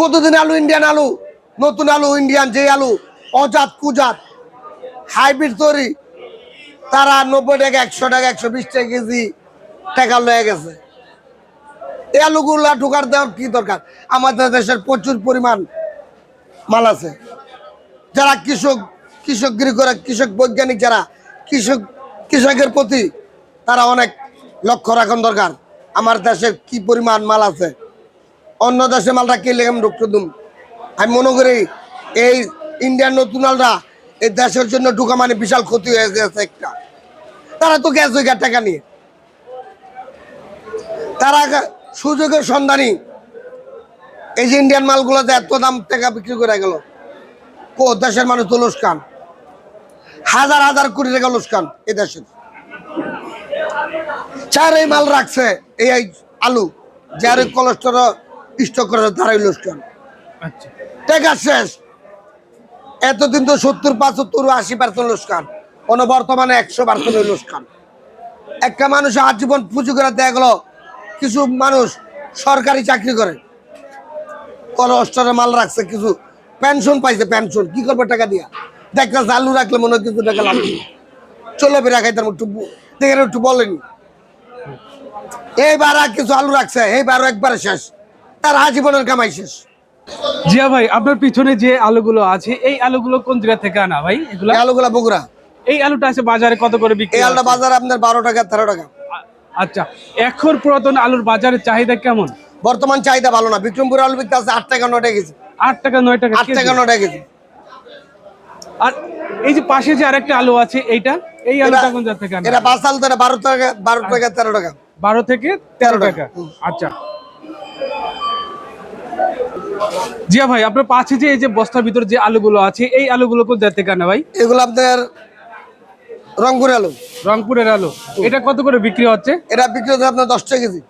কতদিন আলু ইন্ডিয়ান আলু? নতুন আলু ইন্ডিয়ান যে আলু, অজাত, কুজাত। হাইব্রিড তৈরি। তারা নব্বই টাকা, একশো টাকা, একশো বিশ টাকা কেজি টাকা লয়ে গেছে। এই আলুগুলা ঢোকার দেওয়ার কি দরকার? আমাদের দেশের প্রচুর পরিমাণ মাল আছে। যারা কৃষক কৃষকগিরি করে কৃষক বৈজ্ঞানিক যারা, কৃষক, কৃষকের প্রতি তারা অনেক লক্ষ্য রাখন দরকার। আমার দেশে কি পরিমাণ মাল আছে? অন্য দেশে মালটা কিনলে আমি ঢুকতে দুম? আমি মনে করি এই ইন্ডিয়ান নতুন মালটা এই দেশের জন্য ঢুকা মানে বিশাল ক্ষতি হয়ে গেছে একটা। তারা তো গ্যাস হয়ে টাকা নিয়ে। তারা সুযোগের সন্ধানী। এই যে ইন্ডিয়ান মালগুলোতে এত দাম টাকা বিক্রি করে গেল। কো দেশের মানুষ তো লোসকান। হাজার হাজার কোটি টাকা লোসকান এই দেশের। চার এই মাল রাখছে, এই আলু, যার কোলেস্টোর স্টক করে তারাই আচ্ছা। টাকা শেষ। এতদিন তো সত্তর পঁচাত্তর আশি পার্সেন্ট লোসকান কোনো বর্তমানে একশো পার্সেন্ট লোসকান একটা মানুষ আজীবন পুঁজি করে দেয়া গেল কিছু মানুষ সরকারি চাকরি করে। কলস্টরে মাল রাখছে কিছু পেনশন পাইছে পেনশন। কি করবে টাকা দিয়া? দেখা আলু রাখলে মনে হয় কিছু টাকা লাগবে চলে বেড়া খাইতাম একটু দেখেন একটু বলেনি। এইবার আর কিছু আলু রাখছে এইবারও একবারে শেষ। তার আজীবনের কামাই শেষ। জিয়া ভাই আপনার পিছনে যে আলুগুলো আছে এই আলুগুলো কোন জায়গা থেকে আনা ভাই? এগুলো? আলুগুলা বগুড়া। এই আলুটা আছে বাজারে কত করে বিক্রি এই আলুটা? বাজার আপনার বারো টাকা তেরো টাকা। আচ্ছা এখন পুরাতন আলুর বাজারের চাহিদা কেমন? বর্তমান চাহিদা ভালো না। বিক্রমপুর আলু বিকতে আছে আট টাকা নয় টাকা কেজি। আট টাকা নয় টাকা আট টাকা নয় টাকা কেজি। আর এই যে পাশে যে আরেকটা আলু আছে এইটা? এই আলুটা কোন জায়গা থেকে আনা? এটা বাস আলু তো এটা বারো টাকা বারো টাকা তেরো টাকা। বারো থেকে তেরো। টাকা। আচ্ছা। জিয়া ভাই আপনার পাশে যে এই যে বস্তার ভিতরে যে আলুগুলো আছে এই আলুগুলো কোন জায়গা থেকে আনা ভাই? এগুলো আপনার রংপুর আলু। রংপুরের আলু। এটা কত করে বিক্রি হচ্ছে? এটা বিক্রি হচ্ছে আপনার দশ টাকা কেজি।